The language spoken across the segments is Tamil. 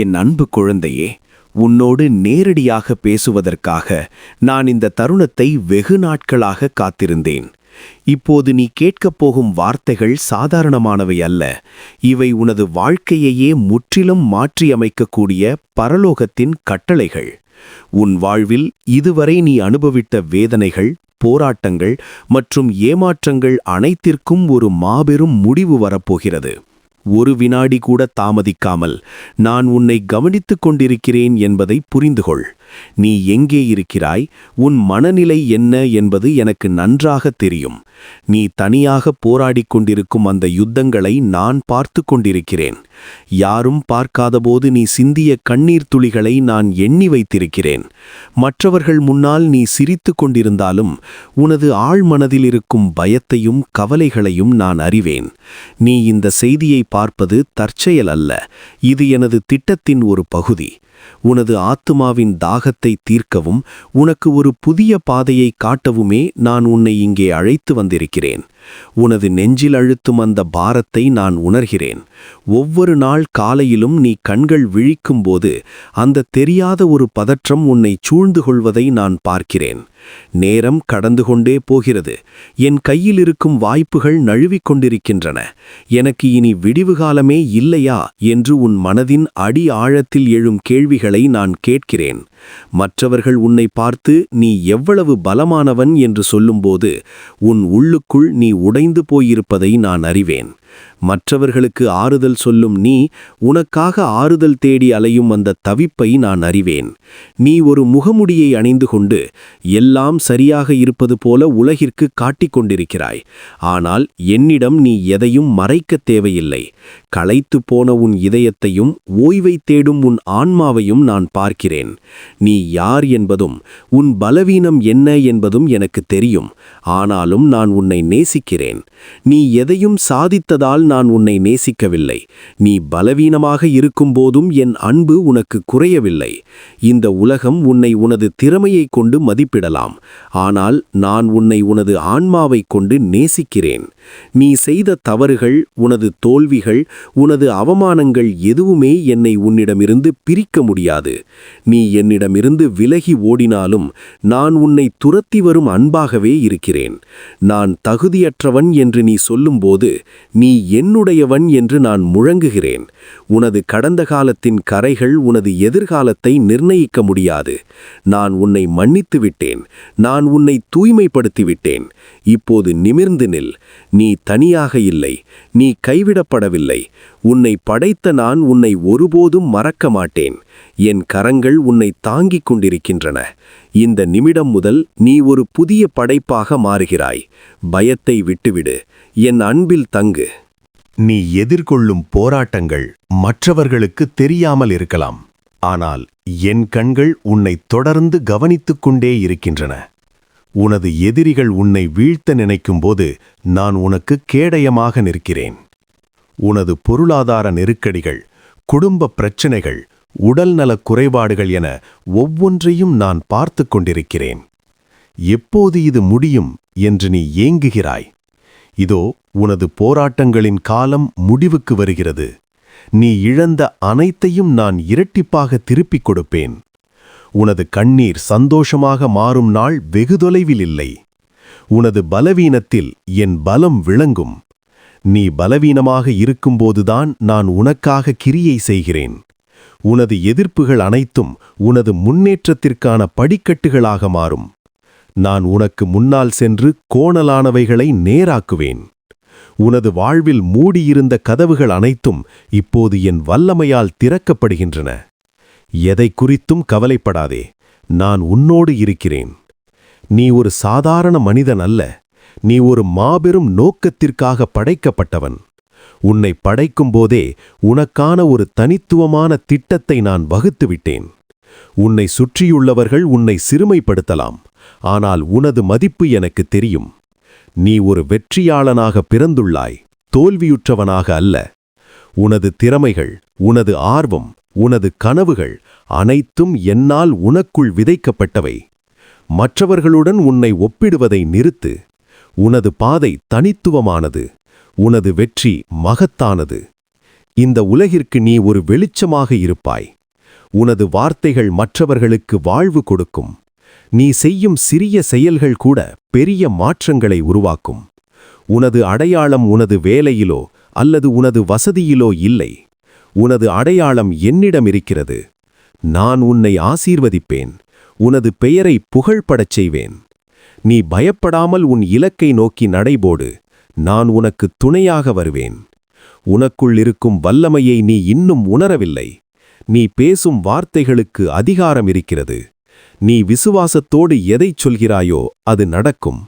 என் அன்பு குழந்தையே உன்னோடு நேரடியாக பேசுவதற்காக நான் இந்த தருணத்தை வெகு நாட்களாக காத்திருந்தேன். இப்போது நீ கேட்கப் போகும் வார்த்தைகள் சாதாரணமானவை அல்ல. இவை உனது வாழ்க்கையையே முற்றிலும் மாற்றியமைக்கக்கூடிய பரலோகத்தின் கட்டளைகள். உன் வாழ்வில் இதுவரை நீ அனுபவித்த வேதனைகள் போராட்டங்கள் மற்றும் ஏமாற்றங்கள் அனைத்திற்கும் ஒரு மாபெரும் முடிவு வரப்போகிறது. ஒரு வினாடி கூட தாமதிக்காமல் நான் உன்னை கவனித்துக் கொண்டிருக்கிறேன் என்பதை புரிந்துகொள். நீ எங்கே இருக்கிறாய்? உன் மனநிலை என்ன என்பது எனக்கு நன்றாக தெரியும். நீ தனியாக போராடிக் கொண்டிருக்கும் அந்த யுத்தங்களை நான் பார்த்து கொண்டிருக்கிறேன். யாரும் பார்க்காதபோது நீ சிந்திய கண்ணீர் துளிகளை நான் எண்ணி வைத்திருக்கிறேன். மற்றவர்கள் முன்னால் நீ சிரித்து கொண்டிருந்தாலும் உனது ஆழ்மனதில் இருக்கும் பயத்தையும் கவலைகளையும் நான் அறிவேன். நீ இந்த செய்தியை பார்ப்பது தற்செயல் அல்ல. இது எனது திட்டத்தின் ஒரு பகுதி. உனது ஆத்துமாவின் தாகத்தை தீர்க்கவும் உனக்கு ஒரு புதிய பாதையை காட்டவுமே நான் உன்னை இங்கே அழைத்து வந்திருக்கிறேன். உனது நெஞ்சில் அழுத்தும் அந்த பாரத்தை நான் உணர்கிறேன். ஒவ்வொரு நாள் காலையிலும் நீ கண்கள் விழிக்கும்போது அந்த தெரியாத ஒரு பதற்றம் உன்னை சூழ்ந்து கொள்வதை நான் பார்க்கிறேன். நேரம் கடந்து கொண்டே போகிறது. என் கையில் இருக்கும் வாய்ப்புகள் நழுவிக் கொண்டிருக்கின்றன. எனக்கு இனி விடிவு காலமே இல்லையா என்று உன் மனதின் அடி ஆழத்தில் எழும் கேள்விகளை நான் கேட்கிறேன். மற்றவர்கள் உன்னை பார்த்து நீ எவ்வளவு பலமானவன் என்று சொல்லும்போது உன் உள்ளுக்குள் நீ உடைந்து போயிருப்பதை நான் அறிவேன். மற்றவர்களுக்கு ஆறுதல் சொல்லும் நீ உனக்காக ஆறுதல் தேடி அலையும் அந்த தவிப்பை நான் அறிவேன். நீ ஒரு முகமுடியை அணிந்து கொண்டு எல்லாம் சரியாக இருப்பது போல உலகிற்கு காட்டிக் கொண்டிருக்கிறாய். ஆனால் என்னிடம் நீ எதையும் மறைக்கத் தேவையில்லை. களைத்து போன உன் இதயத்தையும் ஓய்வை தேடும் உன் ஆன்மாவையும் நான் பார்க்கிறேன். நீ யார் என்பதும் உன் பலவீனம் என்ன என்பதும் எனக்கு தெரியும். ஆனாலும் நான் உன்னை நேசிக்கிறேன். நீ எதையும் சாதித்ததால் நான் உன்னை நேசிக்கவில்லை. நீ பலவீனமாக இருக்கும்போதும் என் அன்பு உனக்கு குறையவில்லை. இந்த உலகம் உன்னை உனது திறமையைக் கொண்டு மதிப்பிடலாம். ஆனால் நான் உன்னை உனது ஆன்மாவைக் கொண்டு நேசிக்கிறேன். நீ செய்த தவறுகள் உனது தோல்விகள் உனது அவமானங்கள் எதுவுமே என்னை உன்னிடமிருந்து பிரிக்க முடியாது. நீ என்னிடமிருந்து விலகி ஓடினாலும் நான் உன்னை துரத்தி வரும் அன்பாகவே இருக்கிறேன். நான் தகுதியற்றவன் என்று நீ சொல்லும்போது நீ நீ என்னுடையவன் என்று நான் முழங்குகிறேன். உனது கடந்த காலத்தின் கரைகள் உனது எதிர்காலத்தை நிர்ணயிக்க முடியாது. நான் உன்னை மன்னித்து விட்டேன் நான் உன்னை தூய்மைப்படுத்தி விட்டேன் இப்போது நிமிர்ந்து நில். நீ தனியாக இல்லை. நீ கைவிடப்படவில்லை. உன்னை படைத்த நான் உன்னை ஒருபோதும் மறக்க மாட்டேன். என் கரங்கள் உன்னை தாங்கிக் கொண்டிருக்கின்றன. இந்த நிமிடம் முதல் நீ ஒரு புதிய படைப்பாக மாறுகிறாய். பயத்தை விட்டுவிடு. என் அன்பில் தங்கு. நீ எதிர்கொள்ளும் போராட்டங்கள் மற்றவர்களுக்கு தெரியாமல் இருக்கலாம். ஆனால் என் கண்கள் உன்னை தொடர்ந்து கவனித்துக் கொண்டே இருக்கின்றன. உனது எதிரிகள் உன்னை வீழ்த்த நினைக்கும்போது நான் உனக்கு கேடயமாக நிற்கிறேன். உனது பொருளாதார நெருக்கடிகள் குடும்ப பிரச்சினைகள் உடல்நலக் குறைபாடுகள் என ஒவ்வொன்றையும் நான் பார்த்து கொண்டிருக்கிறேன். எப்போது இது முடியும் என்று நீ ஏங்குகிறாய்? இதோ உனது போராட்டங்களின் காலம் முடிவுக்கு வருகிறது. நீ இழந்த அனைத்தையும் நான் இரட்டிப்பாக திருப்பிக் கொடுப்பேன். உனது கண்ணீர் சந்தோஷமாக மாறும் நாள் வெகு தொலைவில் இல்லை. உனது பலவீனத்தில் என் பலம் விளங்கும். நீ பலவீனமாக இருக்கும்போதுதான் நான் உனக்காக கிரியை செய்கிறேன். உனது எதிர்ப்புகள் அனைத்தும் உனது முன்னேற்றத்திற்கான படிக்கட்டுகளாக மாறும். நான் உனக்கு முன்னால் சென்று கோணலானவைகளை நேராக்குவேன். உனது வாழ்வில் மூடியிருந்த கதவுகள் அனைத்தும் இப்போது என் வல்லமையால் திறக்கப்படுகின்றன. எதை குறித்தும் கவலைப்படாதே நான் உன்னோடு இருக்கிறேன். நீ ஒரு சாதாரண மனிதன் அல்ல நீ ஒரு மாபெரும் நோக்கத்திற்காக படைக்கப்பட்டவன். உன்னை படைக்கும்போதே உனக்கான ஒரு தனித்துவமான திட்டத்தை நான் வகுத்துவிட்டேன். உன்னை சுற்றியுள்ளவர்கள் உன்னை சிறுமைப்படுத்தலாம். ஆனால் உனது மதிப்பு எனக்கு தெரியும். நீ ஒரு வெற்றியாளனாக பிறந்துள்ளாய் தோல்வியுற்றவனாக அல்ல. உனது திறமைகள் உனது ஆர்வம் உனது கனவுகள் அனைத்தும் என்னால் உனக்குள் விதைக்கப்பட்டவை. மற்றவர்களுடன் உன்னை ஒப்பிடுவதை நிறுத்து. உனது பாதை தனித்துவமானது உனது வெற்றி மகத்தானது. இந்த உலகிற்கு நீ ஒரு வெளிச்சமாக இருப்பாய். உனது வார்த்தைகள் மற்றவர்களுக்கு வாழ்வு கொடுக்கும். நீ செய்யும் சிறிய செயல்கள் கூட பெரிய மாற்றங்களை உருவாக்கும். உனது அடையாளம் உனது வேலையிலோ அல்லது உனது வசதியிலோ இல்லை. உனது அடையாளம் என்னிடம் இருக்கிறது. நான் உன்னை ஆசீர்வதிப்பேன். உனது பெயரை புகழ்படச் செய்வேன். நீ பயப்படாமல் உன் இலக்கை நோக்கி நடைபோடு. நான் உனக்கு துணையாக வருவேன். உனக்குள் இருக்கும் வல்லமையை நீ இன்னும் உணரவில்லை. நீ பேசும் வார்த்தைகளுக்கு அதிகாரம் இருக்கிறது. நீ விசுவாசத்தோடு எதைச் சொல்கிறாயோ அது நடக்கும்.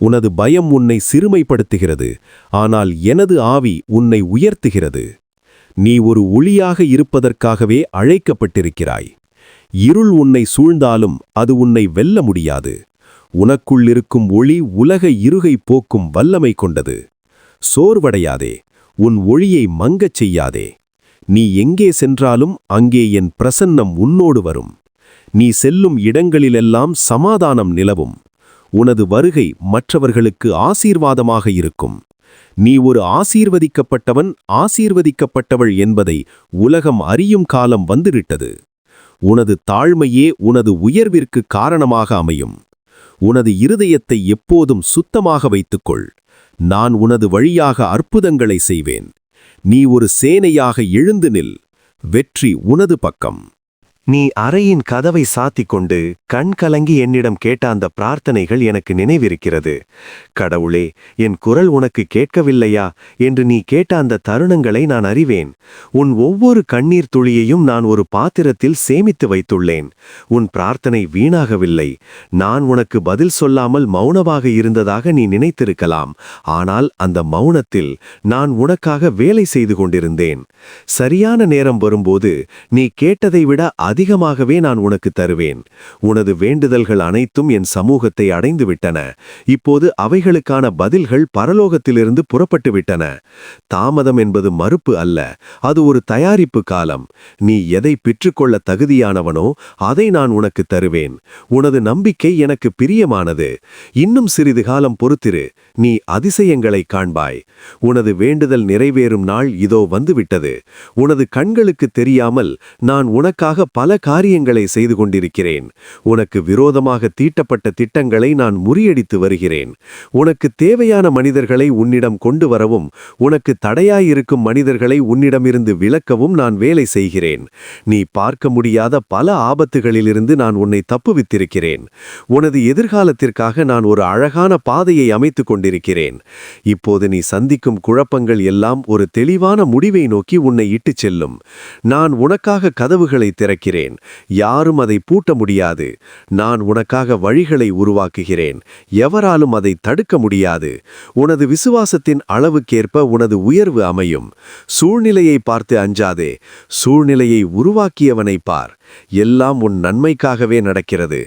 உனது பயம் உன்னை சிறுமைப்படுத்துகிறது ஆனால் எனது ஆவி உன்னை உயர்த்துகிறது. நீ ஒரு ஒளியாக இருப்பதற்காகவே அழைக்கப்பட்டிருக்கிறாய். இருள் உன்னை சூழ்ந்தாலும் அது உன்னை வெல்ல முடியாது. உனக்குள் இருக்கும் ஒளி உலக இருகை போக்கும் வல்லமை கொண்டது. சோர்வடையாதே உன் ஒளியை மங்கச் செய்யாதே. நீ எங்கே சென்றாலும் அங்கே என் பிரசன்னம் உன்னோடு வரும். நீ செல்லும் இடங்களிலெல்லாம் சமாதானம் நிலவும். உனது வருகை மற்றவர்களுக்கு ஆசீர்வாதமாக இருக்கும். நீ ஒரு ஆசீர்வதிக்கப்பட்டவன் ஆசீர்வதிக்கப்பட்டவள் என்பதை உலகம் அறியும் காலம் வந்துவிட்டது. உனது தாழ்மையே உனது உயர்விற்கு காரணமாக அமையும். உனது இருதயத்தை எப்போதும் சுத்தமாக வைத்துக்கொள். நான் உனது வழியாக அற்புதங்களை செய்வேன். நீ ஒரு சேனையாக எழுந்து நில். வெற்றி உனது பக்கம். நீ அறையின் கதவை சாத்திக் கொண்டு கண் கலங்கி என்னிடம் கேட்ட அந்த பிரார்த்தனைகள் எனக்கு நினைவிருக்கிறது. கடவுளே என் குரல் உனக்கு கேட்கவில்லையா? என்று நீ கேட்ட அந்த தருணங்களை நான் அறிவேன். உன் ஒவ்வொரு கண்ணீர் துளியையும் நான் ஒரு பாத்திரத்தில் சேமித்து வைத்துள்ளேன். உன் பிரார்த்தனை வீணாகவில்லை. நான் உனக்கு பதில் சொல்லாமல் மௌனமாக இருந்ததாக நீ நினைத்திருக்கலாம். ஆனால் அந்த மௌனத்தில் நான் உனக்காக வேலை செய்து கொண்டிருந்தேன். சரியான நேரம் வரும்போது நீ கேட்டதை விட அதிகமாகவே நான் உனக்கு தருவேன். உனது வேண்டுதல்கள் அனைத்தும் என் சமூகத்தை அடைந்துவிட்டன. இப்போது அவைகளுக்கான பதில்கள் பரலோகத்திலிருந்து புறப்பட்டு விட்டன தாமதம் என்பது மறுப்பு அல்ல. அது ஒரு தயாரிப்பு காலம். நீ எதை பெற்றுக்கொள்ள தகுதியானவனோ அதை நான் உனக்கு தருவேன். உனது நம்பிக்கை எனக்கு பிரியமானது. இன்னும் சிறிது காலம் பொறுத்திரு. நீ அதிசயங்களை காண்பாய். உனது வேண்டுதல் நிறைவேறும் நாள் இதோ வந்துவிட்டது. உனது கண்களுக்கு தெரியாமல் நான் உனக்காக பல காரியங்களை செய்து கொண்டிருக்கிறேன். உனக்கு விரோதமாக தீட்டப்பட்ட திட்டங்களை நான் முறியடித்து வருகிறேன். உனக்கு தேவையான மனிதர்களை உன்னிடம் கொண்டு வரவும் உனக்கு தடையாயிருக்கும் மனிதர்களை உன்னிடமிருந்து விலக்கவும் நான் வேலை செய்கிறேன். நீ பார்க்க முடியாத பல ஆபத்துகளிலிருந்து நான் உன்னை தப்புவித்திருக்கிறேன். உனது எதிர்காலத்திற்காக நான் ஒரு அழகான பாதையை அமைத்துக் கொண்டிருக்கிறேன். இப்போது நீ சந்திக்கும் குழப்பங்கள் எல்லாம் ஒரு தெளிவான முடிவை நோக்கி உன்னை இட்டுச் செல்லும். நான் உனக்காக கதவுகளை திறக்கிறேன். யாரும் அதை பூட்ட முடியாது. நான் உனக்காக வழிகளை உருவாக்குகிறேன். எவராலும் அதை தடுக்க முடியாது. உனது விசுவாசத்தின் அளவுக்கேற்ப உனது உயர்வு அமையும். சூழ்நிலையை பார்த்து அஞ்சாதே. சூழ்நிலையை உருவாக்கியவனை பார். எல்லாம் உன் நன்மைக்காகவே நடக்கிறது.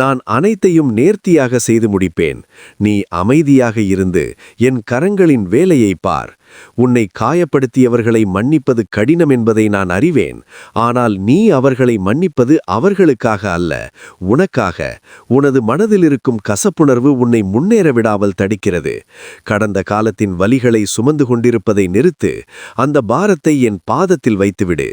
நான் அனைத்தையும் நேர்த்தியாக செய்து முடிப்பேன். நீ அமைதியாக இருந்து என் கரங்களின் வேலையை பார். உன்னை காயப்படுத்தியவர்களை மன்னிப்பது கடினம் என்பதை நான் அறிவேன். ஆனால் நீ அவர்களை மன்னிப்பது அவர்களுக்காக அல்ல உனக்காக. உனது மனதில் இருக்கும் கசப்புணர்வு உன்னை முன்னேற விடாமல் தடுக்கிறது. கடந்த காலத்தின் வலிகளை சுமந்து கொண்டிருப்பதை நிறுத்து அந்த பாரத்தை என் பாதத்தில் வைத்துவிடு.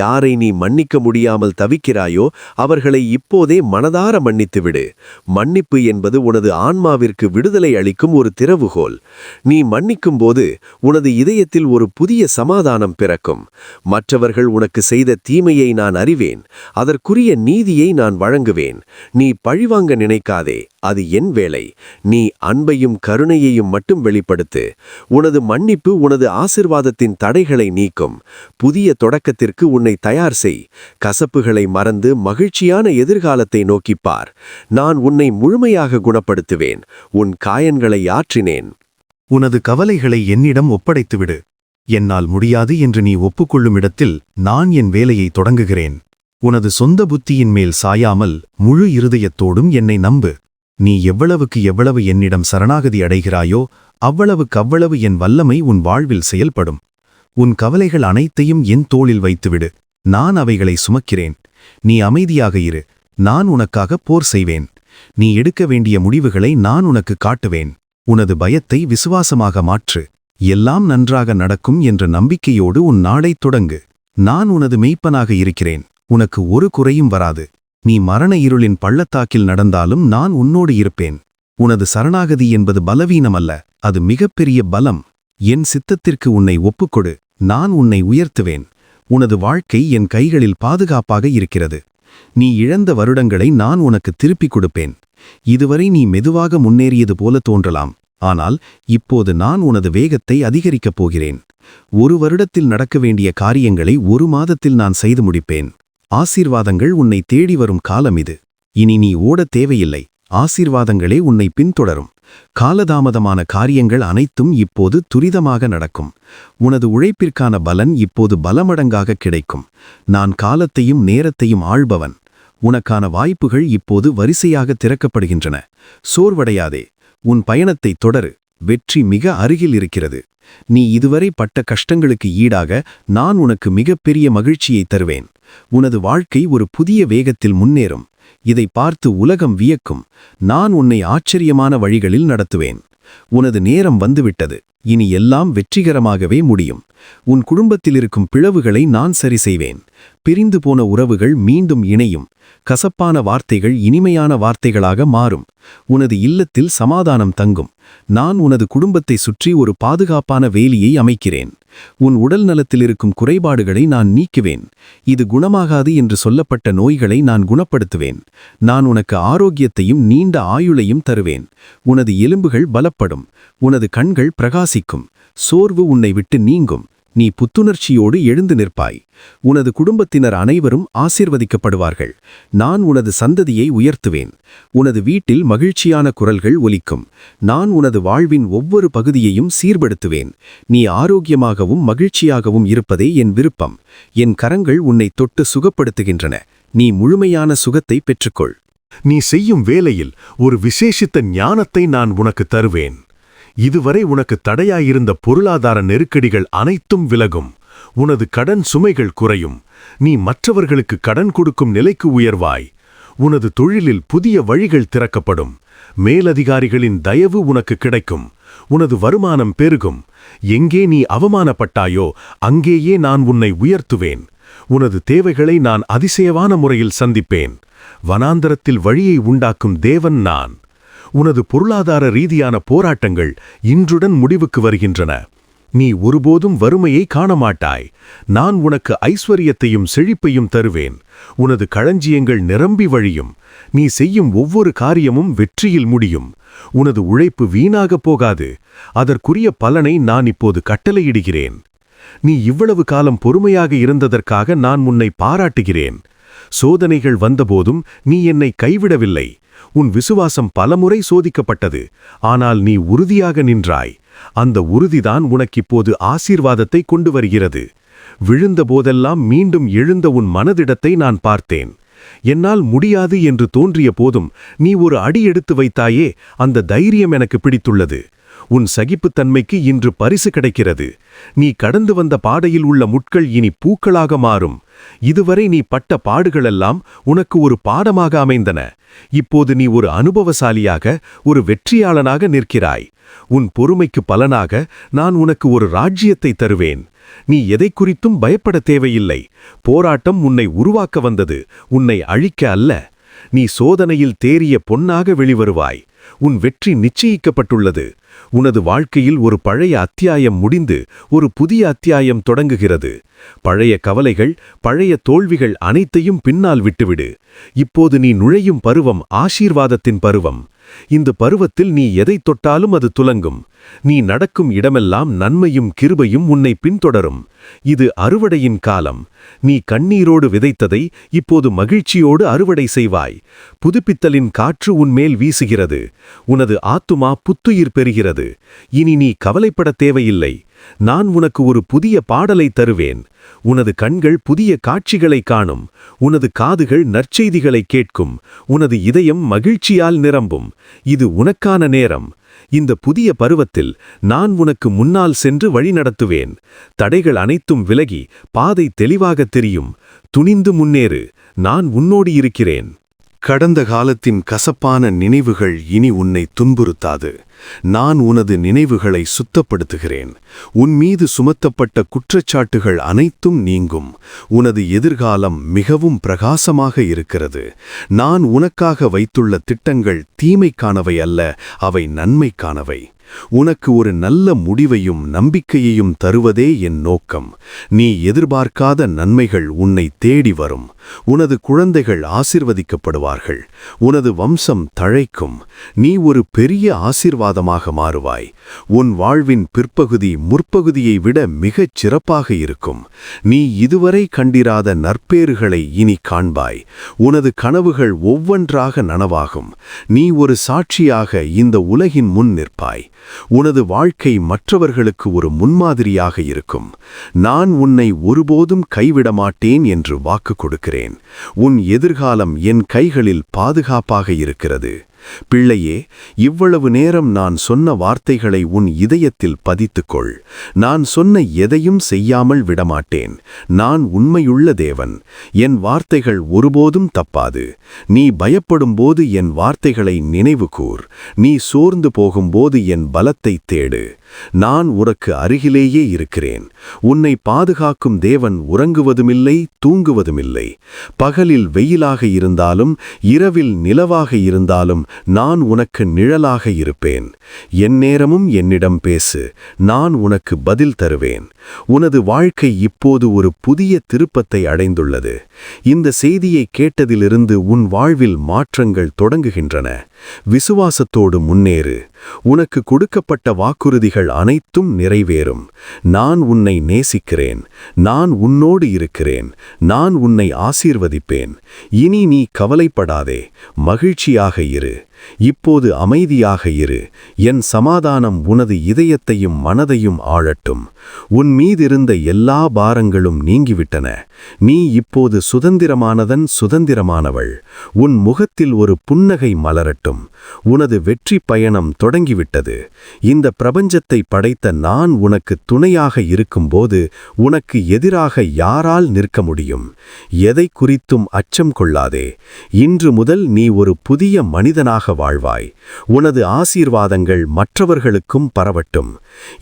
யாரை நீ மன்னிக்க முடியாமல் தவிக்கிறாயோ அவர்களை இப்போதே மனதார மன்னித்துவிடு. மன்னிப்பு என்பது உனது ஆன்மாவிற்கு விடுதலை அளிக்கும் ஒரு திறவுகோல். நீ மன்னிக்கும்போது உனது இதயத்தில் ஒரு புதிய சமாதானம் பிறக்கும். மற்றவர்கள் உனக்கு செய்த தீமையை நான் அறிவேன். அதற்குரிய நீதியை நான் வழங்குவேன். நீ பழிவாங்க நினைக்காதே. அது என் வேலை. நீ அன்பையும் கருணையையும் மட்டும் வெளிப்படுத்து. உனது மன்னிப்பு உனது ஆசிர்வாதத்தின் தடைகளை நீக்கும். புதிய தொடக்கத்திற்கு உன்னை தயார் செய். கசப்புகளை மறந்து மகிழ்ச்சியான எதிர்காலத்தை நோக்கிப் பார். நான் உன்னை முழுமையாக குணப்படுத்துவேன். உன் காயன்களை ஆற்றினேன். உனது கவலைகளை என்னிடம் ஒப்படைத்துவிடு. என்னால் முடியாது என்று நீ ஒப்புக்கொள்ளும் இடத்தில் நான் என் வேலையை தொடங்குகிறேன். உனது சொந்த புத்தியின் மேல் சாயாமல் முழு இருதயத்தோடும் என்னை நம்பு. நீ எவ்வளவுக்கு எவ்வளவு என்னிடம் சரணாகதி அடைகிறாயோ அவ்வளவுக்கு அவ்வளவு என் வல்லமை உன் வாழ்வில் செயல்படும். உன் கவலைகள் அனைத்தையும் என் தோளில் வைத்துவிடு. நான் அவைகளை சுமக்கிறேன். நீ அமைதியாக இரு. நான் உனக்காக போர் செய்வேன். நீ எடுக்க வேண்டிய முடிவுகளை நான் உனக்கு காட்டுவேன். உனது பயத்தை விசுவாசமாக மாற்று. எல்லாம் நன்றாக நடக்கும் என்ற நம்பிக்கையோடு உன் நாளைத் தொடங்கு. நான் உனது மெய்ப்பனாக இருக்கிறேன். உனக்கு ஒரு குறையும் வராது. நீ மரண இருளின் பள்ளத்தாக்கில் நடந்தாலும் நான் உன்னோடு இருப்பேன். உனது சரணாகதி என்பது பலவீனமல்ல அது மிகப்பெரிய பலம். என் சித்தத்திற்கு உன்னை ஒப்புக்கொடு நான் உன்னை உயர்த்துவேன். உனது வாழ்க்கை என் கைகளில் பாதுகாப்பாக இருக்கிறது. நீ இழந்த வருடங்களை நான் உனக்கு திருப்பிக் கொடுப்பேன். இதுவரை நீ மெதுவாக முன்னேறியது போல தோன்றலாம் ஆனால் இப்போது நான் உனது வேகத்தை அதிகரிக்கப் போகிறேன். ஒரு வருடத்தில் நடக்க வேண்டிய காரியங்களை ஒரு மாதத்தில் நான் செய்து முடிப்பேன். ஆசீர்வாதங்கள் உன்னை தேடி வரும் காலம் இது. இனி நீ ஓடத் தேவையில்லை. ஆசீர்வாதங்களே உன்னை பின்தொடரும். காலதாமதமான காரியங்கள் அனைத்தும் இப்போது துரிதமாக நடக்கும். உனது உழைப்பிற்கான பலன் இப்போது பலமடங்காக கிடைக்கும். நான் காலத்தையும் நேரத்தையும் ஆள்பவன். உனக்கான வாய்ப்புகள் இப்போது வரிசையாக திறக்கப்படுகின்றன. சோர்வடையாதே. உன் பயணத்தை தொடரு. வெற்றி மிக அருகில் இருக்கிறது. நீ இதுவரை பட்ட கஷ்டங்களுக்கு ஈடாக நான் உனக்கு மிகப்பெரிய மகிழ்ச்சியை தருவேன். உனது வாழ்க்கை ஒரு புதிய வேகத்தில் முன்னேறும். இதை பார்த்து உலகம் வியக்கும். நான் உன்னை ஆச்சரியமான வழிகளில் நடத்துவேன். உனது நேரம் வந்துவிட்டது. இனி எல்லாம் வெற்றிகரமாகவே முடியும். உன் குடும்பத்தில் இருக்கும் பிளவுகளை நான் சரி செய்வேன். பிரிந்து போன உறவுகள் மீண்டும் இணையும். கசப்பான வார்த்தைகள் இனிமையான வார்த்தைகளாக மாறும். உனது இல்லத்தில் சமாதானம் தங்கும். நான் உனது குடும்பத்தை சுற்றி ஒரு பாதுகாப்பான வேலியை அமைக்கிறேன். உன் உடல் நலத்தில் இருக்கும் குறைபாடுகளை நான் நீக்குவேன். இது குணமாகாது என்று சொல்லப்பட்ட நோய்களை நான் குணப்படுத்துவேன். நான் உனக்கு ஆரோக்கியத்தையும் நீண்ட ஆயுளையும் தருவேன். உனது எலும்புகள் பலப்படும். உனது கண்கள் பிரகாசிக்கும். சோர்வு உன்னை விட்டு நீங்கும். நீ புத்துணர்ச்சியோடு எழுந்து நிற்பாய். உனது குடும்பத்தினர் அனைவரும் ஆசிர்வதிக்கப்படுவார்கள். நான் உனது சந்ததியை உயர்த்துவேன். உனது வீட்டில் மகிழ்ச்சியான குரல்கள் ஒலிக்கும். நான் உனது வாழ்வின் ஒவ்வொரு பகுதியையும் சீர்படுத்துவேன். நீ ஆரோக்கியமாகவும் மகிழ்ச்சியாகவும் இருப்பதே என் விருப்பம். என் கரங்கள் உன்னை தொட்டு சுகப்படுத்துகின்றன. நீ முழுமையான சுகத்தை பெற்றுக்கொள். நீ செய்யும் வேலையில் ஒரு விசேஷித்த ஞானத்தை நான் உனக்கு தருவேன். இதுவரை உனக்கு தடையாயிருந்த பொருளாதார நெருக்கடிகள் அனைத்தும் விலகும். உனது கடன் சுமைகள் குறையும். நீ மற்றவர்களுக்கு கடன் கொடுக்கும் நிலைக்கு உயர்வாய். உனது தொழிலில் புதிய வழிகள் திறக்கப்படும். மேலதிகாரிகளின் தயவு உனக்கு கிடைக்கும். உனது வருமானம் பெருகும். எங்கே நீ அவமானப்பட்டாயோ அங்கேயே நான் உன்னை உயர்த்துவேன். உனது தேவைகளை நான் அதிசயமான முறையில் சந்திப்பேன். வனாந்தரத்தில் வழியை உண்டாக்கும் தேவன் நான். உனது பொருளாதார ரீதியான போராட்டங்கள் இன்றுடன் முடிவுக்கு வருகின்றன. நீ ஒருபோதும் வறுமையை காணமாட்டாய். நான் உனக்கு ஐஸ்வர்யத்தையும் செழிப்பையும் தருவேன். உனது களஞ்சியங்கள் நிரம்பி வழியும். நீ செய்யும் ஒவ்வொரு காரியமும் வெற்றியில் முடியும். உனது உழைப்பு வீணாகப் போகாது. அதற்குரிய பலனை நான் இப்போது கட்டளையிடுகிறேன். நீ இவ்வளவு காலம் பொறுமையாக இருந்ததற்காக நான் உன்னை பாராட்டுகிறேன். சோதனைகள் வந்தபோதும் நீ என்னை கைவிடவில்லை. உன் விசுவாசம் பலமுறை சோதிக்கப்பட்டது. ஆனால் நீ உறுதியாக நின்றாய். அந்த உறுதிதான் உனக்கிப்போது ஆசீர்வாதத்தை கொண்டு வருகிறது. விழுந்த போதெல்லாம் மீண்டும் எழுந்த உன் மனதிடத்தை நான் பார்த்தேன். என்னால் முடியாது என்று தோன்றிய போதும் நீ ஒரு அடி எடுத்து வைத்தாயே அந்த தைரியம் எனக்கு பிடித்துள்ளது. உன் சகிப்புத்தன்மைக்கு இன்று பரிசு கிடைக்கிறது. நீ கடந்து வந்த பாடையில் உள்ள முட்கள் இனி பூக்களாக மாறும். இதுவரை நீ பட்ட பாடுகளெல்லாம் உனக்கு ஒரு பாடமாக அமைந்தன. இப்போது நீ ஒரு அனுபவசாலியாக ஒரு வெற்றியாளனாக நிற்கிறாய். உன் பொறுமைக்கு பலனாக நான் உனக்கு ஒரு ராஜ்யத்தை தருவேன். நீ எதை குறித்தும் பயப்பட தேவையில்லை. போராட்டம் உன்னை உருவாக்க வந்தது உன்னை அழிக்க அல்ல. நீ சோதனையில் தேறிய பொன்னாக வெளிவருவாய். உன் வெற்றி நிச்சயிக்கப்பட்டுள்ளது. உனது வாழ்க்கையில் ஒரு பழைய அத்தியாயம் முடிந்து ஒரு புதிய அத்தியாயம் தொடங்குகிறது. பழைய கவலைகள் பழைய தோல்விகள் அனைத்தையும் பின்னால் விட்டுவிடு. இப்போது நீ நுழையும் பருவம் ஆசீர்வாதத்தின் பருவம். இந்த பருவத்தில் நீ எதைத் தொட்டாலும் அது துலங்கும். நீ நடக்கும் இடமெல்லாம் நன்மையும் கிருபையும் உன்னை பின்தொடரும். இது அறுவடையின் காலம். நீ கண்ணீரோடு விதைத்ததை இப்போது மகிழ்ச்சியோடு அறுவடை செய்வாய். புதுப்பித்தலின் காற்று உன்மேல் வீசுகிறது. உனது ஆத்துமா புத்துயிர் பெறுகிறது. இனி நீ கவலைப்படத் தேவையில்லை. நான் உனக்கு ஒரு புதிய பாடலை தருவேன். உனது கண்கள் புதிய காட்சிகளை காணும். உனது காதுகள் நற்செய்திகளை கேட்கும். உனது இதயம் மகிழ்ச்சியால் நிரம்பும். இது உனக்கான நேரம். இந்த புதிய பருவத்தில் நான் உனக்கு முன்னால் சென்று வழிநடத்துவேன் தடைகள் அனைத்தும் விலகி பாதை தெளிவாகத் தெரியும். துணிந்து முன்னேறு. நான் உன்னோடு இருக்கிறேன். கடந்த காலத்தின் கசப்பான நினைவுகள் இனி உன்னை துன்புறுத்தாது. நான் உனது நினைவுகளை சுத்தப்படுத்துகிறேன். உன் மீது சுமத்தப்பட்ட குற்றச்சாட்டுகள் அனைத்தும் நீங்கும். உனது எதிர்காலம் மிகவும் பிரகாசமாக இருக்கிறது. நான் உனக்காக வைத்துள்ள திட்டங்கள் தீமைக்கானவை அல்ல அவை நன்மைக்கானவை. உனக்கு ஒரு நல்ல முடிவையும் நம்பிக்கையையும் தருவதே என் நோக்கம். நீ எதிர்பார்க்காத நன்மைகள் உன்னை தேடி வரும். உனது குழந்தைகள் ஆசிர்வதிக்கப்படுவார்கள். உனது வம்சம் தழைக்கும். நீ ஒரு பெரிய ஆசீர்வாதமாக மாறுவாய். உன் வாழ்வின் பிற்பகுதி முற்பகுதியை விட மிகச் சிறப்பாக இருக்கும். நீ இதுவரை கண்டிராத நற்பேறுகளை இனி காண்பாய். உனது கனவுகள் ஒவ்வொன்றாக நனவாகும். நீ ஒரு சாட்சியாக இந்த உலகின் முன் நிற்பாய். உனது வாழ்க்கை மற்றவர்களுக்கு ஒரு முன்மாதிரியாக இருக்கும். நான் உன்னை ஒருபோதும் கைவிட மாட்டேன் என்று வாக்கு கொடுக்கிறேன். உன் எதிர்காலம் என் கைகளில் பாதுகாப்பாக இருக்கிறது. பிள்ளையே இவ்வளவு நேரம் நான் சொன்ன வார்த்தைகளை உன் இதயத்தில் பதித்துக்கொள். நான் சொன்ன எதையும் செய்யாமல் விடமாட்டேன். நான் உண்மையுள்ள தேவன். என் வார்த்தைகள் ஒருபோதும் தப்பாது. நீ பயப்படும்போது என் வார்த்தைகளை நினைவு கூர் நீ சோர்ந்து போகும்போது என் பலத்தை தேடு. நான் உனக்கு அருகிலேயே இருக்கிறேன். உன்னை பாதுகாக்கும் தேவன் உறங்குவதுமில்லை தூங்குவதுமில்லை. பகலில் வெயிலாக இருந்தாலும் இரவில் நிலவாக இருந்தாலும் நான் உனக்கு நிழலாக இருப்பேன். எந்நேரமும் என்னிடம் பேசு நான் உனக்கு பதில் தருவேன். உனது வாழ்க்கை இப்போது ஒரு புதிய திருப்பத்தை அடைந்துள்ளது. இந்த செய்தியை கேட்டதிலிருந்து உன் வாழ்வில் மாற்றங்கள் தொடங்குகின்றன. விசுவாசத்தோடு முன்னேறு. உனக்கு கொடுக்கப்பட்ட வாக்குறுதிகள் அனைத்தும் நிறைவேறும். நான் உன்னை நேசிக்கிறேன். நான் உன்னோடு இருக்கிறேன். நான் உன்னை ஆசீர்வதிப்பேன். இனி நீ கவலைப்படாதே. மகிழ்ச்சியாக இரு. இப்போது அமைதியாக இரு. என் சமாதானம் உனது இதயத்தையும் மனதையும் ஆழட்டும். உன் மீதிருந்த எல்லா பாரங்களும் நீங்கிவிட்டன. நீ இப்போது சுதந்திரமானதன் சுதந்திரமானவள். உன் முகத்தில் ஒரு புன்னகை மலரட்டும். உனது வெற்றி பயணம் தொடங்கிவிட்டது. இந்த பிரபஞ்சத்தை படைத்த நான் உனக்கு துணையாக இருக்கும்போது உனக்கு எதிராக யாரால் நிற்க முடியும்? எதை குறித்தும் அச்சம் கொள்ளாதே. இன்று முதல் நீ ஒரு புதிய மனிதனாக வாழ்வாய். உனது ஆசீர்வாதங்கள் மற்றவர்களுக்கும் பரவட்டும்.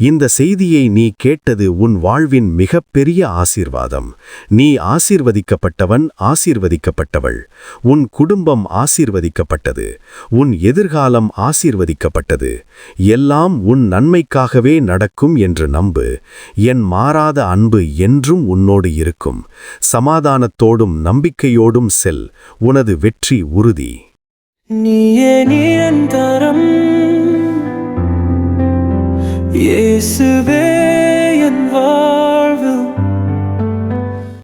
இந்த செய்தியை நீ கேட்டது உன் வாழ்வின் மிகப்பெரிய ஆசீர்வாதம். நீ ஆசீர்வதிக்கப்பட்டவன் ஆசீர்வதிக்கப்பட்டவள். உன் குடும்பம் ஆசீர்வதிக்கப்பட்டது. உன் எதிர்காலம் ஆசீர்வதிக்கப்பட்டது. எல்லாம் உன் நன்மைக்காகவே நடக்கும் என்று நம்பு. என் மாறாத அன்பு என்றும் உன்னோடு இருக்கும். சமாதானத்தோடும் நம்பிக்கையோடும் செல். உனது வெற்றி உறுதி. நீயே நிரந்தரம். இயேசுவே.